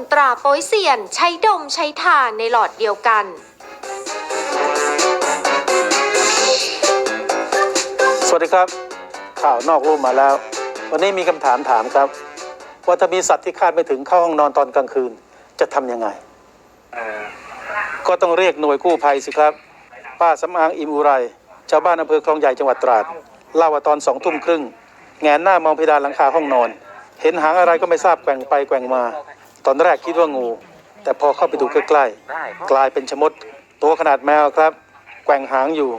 มตราโป้ยเซียน ใช้ดมใช้ทานในหลอดเดียวกัน สวัสดีครับ ข่าวนอกรูปมาแล้ว วันนี้มีคำถามถามครับ ว่าถ้ามีสัตว์ที่คาดไม่ถึงเข้าห้องนอนตอนกลางคืนจะทำยังไง ก็ต้องเรียกหน่วยกู้ภัยสิครับ ป้าสำอางอิมอุไรชาวบ้านอำเภอคลองใหญ่จังหวัดตราดเล่าว่าตอนสองทุ่มครึ่งแงนหน้ามองเพดานหลังคาห้องนอน เห็นหางอะไรก็ไม่ทราบแกว่งไปแกว่งมา ตอนแรกคิดว่างู แต่พอเข้าไปดูใกล้ๆ กลายเป็นชมด ตัวขนาดแมวครับ แกว่งหางอยู่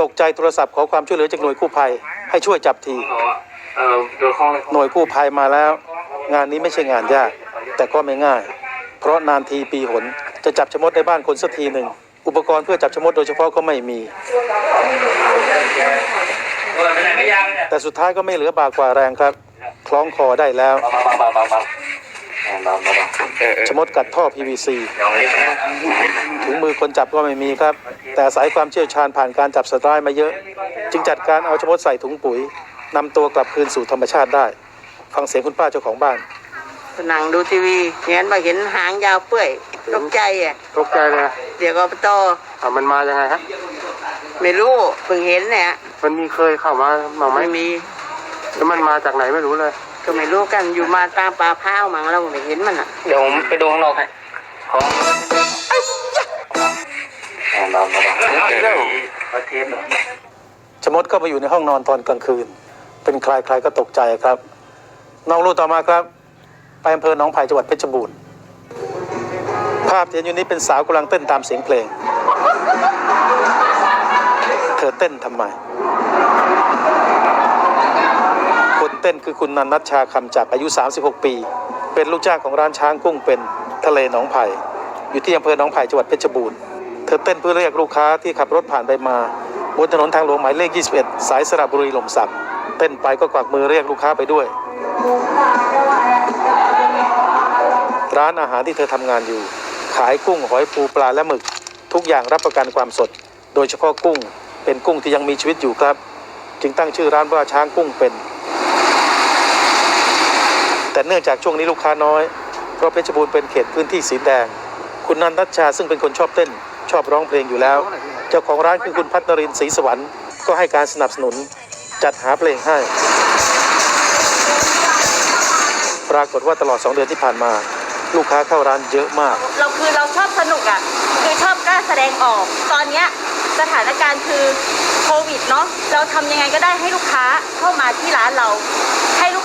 ตกใจโทรศัพท์ขอความช่วยเหลือจากหน่วยกู้ภัย ให้ช่วยจับที หน่วยกู้ภัยมาแล้ว งานนี้ไม่ใช่งานยาก แต่ก็ไม่ง่าย เพราะนานทีปีหน จะจับชมดในบ้านคนสักทีหนึ่ง อุปกรณ์เพื่อจับชมดโดยเฉพาะก็ไม่มี แต่สุดท้ายก็ไม่เหลือบากกว่าแรงครับ คล้องคอได้แล้ว ชะมดกัดท่อ PVC เดี๋ยวนี้ถุงมือคนจับก็ไม่มีครับ แต่อาศัยความเชี่ยวชาญผ่านการจับสัตว์ร้ายมาเยอะ จึงจัดการเอาชะมดใส่ถุงปุ๋ยนำตัวกลับคืนสู่ธรรมชาติได้ ฟังเสียงคุณป้าเจ้าของบ้านนั่งดูทีวีเห็นมาเห็นหางยาวเปื่อยตกใจอะตกใจเลยเดี๋ยวก็ต่ออะมันมายังไงฮะไม่รู้เพิ่งเห็นเนี่ยมันมีเคยเข้ามาบ้างไหมไม่มีแล้วมันมาจากไหนไม่รู้เลย ก็ไม่รู้กันอยู่มาตามป่าพร้าวมั้งเราไม่เห็นมันอะเดี๋ยวผมไปดูข้างนอกให้ของเบาเบาเบาเออประเทศเหรอชะมดก็ไปอยู่ในห้องนอนตอนกลางคืน เป็นใครใครก็ตกใจครับ น้องรู้ต่อมาครับไปอำเภอหนองไผ่จังหวัดเพชรบูรณ์ ภาพที่เห็นอยู่นี้เป็นสาวกำลังเต้นตามเสียงเพลง เธอเต้นทำไมคน เต้นคือคุณนันนัชชาคำจักอายุ 36 ปี เป็นลูกจ้างของร้านช้างกุ้งเป็นทะเลหนองไผ่อยู่ที่อำเภอหนองไผ่จังหวัดเพชรบูรณ์เธอเต้นเพื่อเรียกลูกค้าที่ขับรถผ่านไปมาบนถนนทางหลวงหมายเลข 21 สายสระบุรีหล่มสักเต้นไปก็กวักมือเรียกลูกค้าไปด้วย ร้านอาหารที่เธอทำงานอยู่ ขายกุ้งหอยปูปลาและหมึก ทุกอย่างรับประกันความสด โดยเฉพาะกุ้งเป็นกุ้งที่ยังมีชีวิตอยู่ครับ จึงตั้งชื่อร้านว่าช้างกุ้งเป็น แต่เนื่องจากช่วงนี้ลูกค้าน้อย เพราะเพชรบูรณ์เป็นเขตพื้นที่สีแดง คุณนันทัชชาซึ่งเป็นคนชอบเต้น ชอบร้องเพลงอยู่แล้ว เจ้าของร้านคือคุณพัฒนรินศรีสวรรค์ก็ให้การสนับสนุนจัดหาเพลงให้ ปรากฏว่าตลอด 2 เดือนที่ผ่านมา ลูกค้าเข้าร้านเยอะมาก เราคือเราชอบสนุกอะคือชอบกล้าแสดงออก ตอนเนี้ยสถานการณ์คือโควิดเนาะเราทำยังไงก็ได้ให้ลูกค้าเข้ามาที่ร้านเรา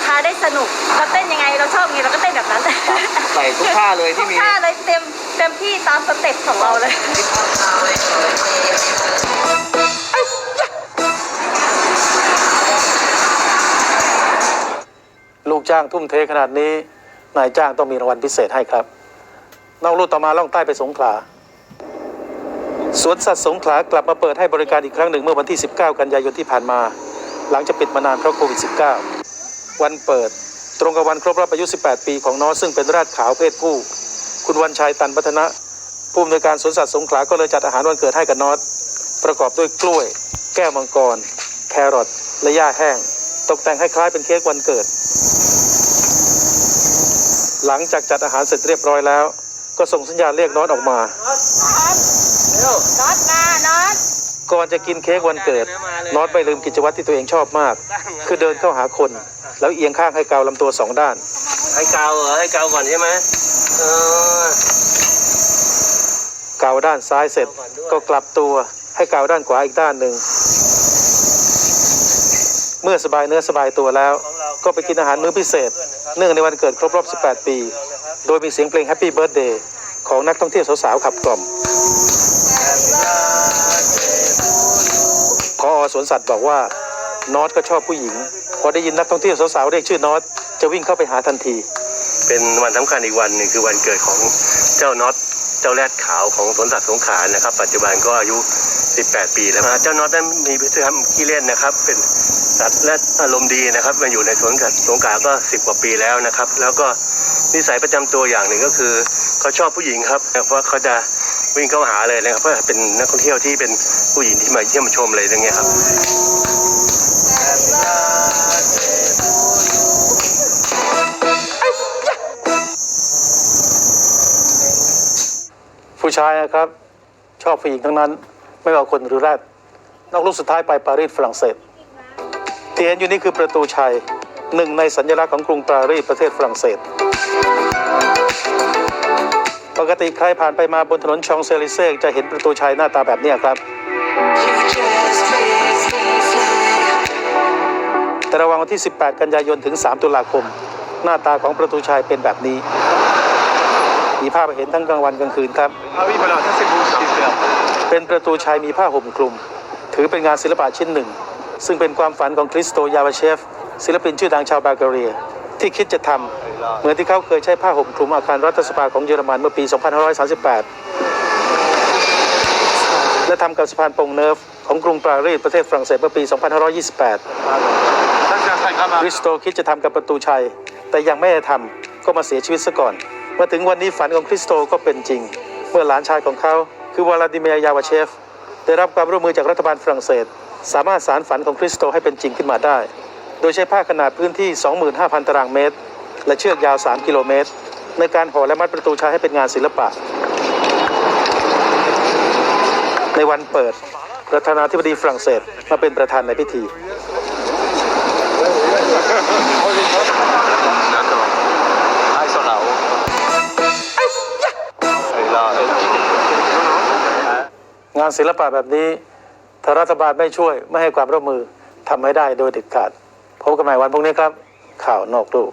ค้าได้สนุกเราเต้นยังไงเราชอบยังไงเราก็เต้นแบบนั้นใส่ทุกท่าเลยที่มี ทุกท่าเลยเต็มเต็มที่ตามสเต็ปของเราเลยลูกจ้างทุ่มเทขนาดนี้ นายจ้างต้องมีรางวัลพิเศษให้ครับนอกลู่ต่อมาล่องใต้ไปสงขลาสวนสัตว์สงขลากลับมาเปิดให้บริการอีกครั้งหนึ่งเมื่อวันที่ 19 กันยายนที่ผ่านมา หลังจากปิดมานานเพราะโควิด -19 วันเปิด ตรงกับวันครบรอบอายุ 18 ปีของน้องซึ่งเป็นราชขาวเพศผู้ คุณวันชัยตันพัฒนะ ผู้อำนวยการสวนสัตว์สงขลาก็เลยจัดอาหารวันเกิดให้กับนอตประกอบด้วยกล้วย แก้วมังกร แครอทและหญ้าแห้ง ตกแต่งให้คล้ายเป็นเค้กวันเกิด หลังจากจัดอาหารเสร็จเรียบร้อยแล้ว ก็ส่งสัญญาณเรียกน็อตออกมาน็อตมาน็อตก่อนจะกินเค้กวันเกิดน็อตไม่ลืมกิจวัตรที่ตัวเองชอบมาก คือเดินเข้าหาคน แล้วเอียงข้างให้เกาลำตัวสองด้าน ให้เกาเหรอให้เกาก่อนใช่ไหมเออเกาด้านซ้ายเสร็จก็กลับตัวให้เกาด้านขวาอีกด้านหนึ่ง เมื่อสบายเนื้อสบายตัวแล้ว ก็ไปกินอาหารมื้อพิเศษ เนื่องในวันเกิดครบรอบ 18 ปี โดยมีเสียงเพลง Happy Birthday ของนักท่องเที่ยวสาวๆขับกล่อมพอสวนสัตว์บอกว่า นอตก็ชอบผู้หญิง พอได้ยินนักท่องเที่ยวสาวๆเรียกชื่อนอตจะวิ่งเข้าไปหาทันที เป็นวันสำคัญอีกวันหนึ่งคือวันเกิดของเจ้าน็อตเจ้าแรดขาวของสวนสัตว์สงขลานะครับ ปัจจุบันก็อายุ 18 ปีแล้วนะเจ้าน็อตนั้นมีพฤติกรรมขี้เล่นนะครับ เป็นสัตว์แรดอารมณ์ดีนะครับมาอยู่ในสวนสัตว์สงขลาก็ 10 กว่าปีแล้วนะครับ แล้วก็นิสัยประจำตัวอย่างหนึ่งก็คือเขาชอบผู้หญิงครับเพราะเขาจะวิ่งเข้าหาเลยนะครับเพราะเป็นนักท่องเที่ยวที่เป็นผู้หญิงที่มาเยี่ยมชมอะไรอย่างเงี้ยครับู้ชายนะครับ ชอบผู้หญิงทั้งนั้น ไม่ว่าคนหรือแรดนอกลูกสุดท้ายไปปารีสฝรั่งเศสที่เห็นอยู่นี่คือประตูชัยหนึ่งในสัญลักษณ์ของกรุงปารีสประเทศฝรั่งเศส ปกติใครผ่านไปมาบนถนนชองเซลิเซ่จะเห็นประตูชัยหน้าตาแบบนี้ครับ แต่ระหว่างวันที่ 18 กันยายนถึง 3 ตุลาคม หน้าตาของประตูชัยเป็นแบบนี้ มีภาพเห็นทั้งกลางวันกลางคืนครับ เป็นประตูชัยมีผ้าห่มคลุม ถือเป็นงานศิลปะชิ้นหนึ่ง ซึ่งเป็นความฝันของคริสโตยาวาเชฟ ศิลปินชื่อดังชาวบัลแกเรีย ที่คิดจะทำเหมือนที่เขาเคยใช้ผ้าห่มคลุมอาคารรัฐสภาของเยอรมันเมื่อปี 2538 และทำกับสะพานปงเนิร์ฟของกรุงปารีสประเทศฝรั่งเศสเมื่อปี 2528คริสโตคิดจะทำกับประตูชัย แต่ยังไม่ได้ทำก็มาเสียชีวิตซะก่อน มาถึงวันนี้ฝันของคริสโตก็เป็นจริง เมื่อหลานชายของเขา คือวลาดิเมียยาวาเชฟ ได้รับความร่วมมือจากรัฐบาลฝรั่งเศส สามารถสารฝันของคริสโตให้เป็นจริงขึ้นมาได้ โดยใช้ผ้าขนาดพื้นที่ 25,000 ตารางเมตร และเชือกยาว 3 กิโลเมตร ในการห่อและมัดประตูชัยให้เป็นงานศิลปะ ในวันเปิด ประธานาธิบดีฝรั่งเศสมาเป็นประธานในพิธีานศิลปะแบบนี้ถ้ารัฐบาลไม่ช่วยไม่ให้ความร่วมมือทำไม่ได้โดยเด็ดขาดพบกันใหม่วันพรุ่งนี้ครับ ข่าวนอกตู้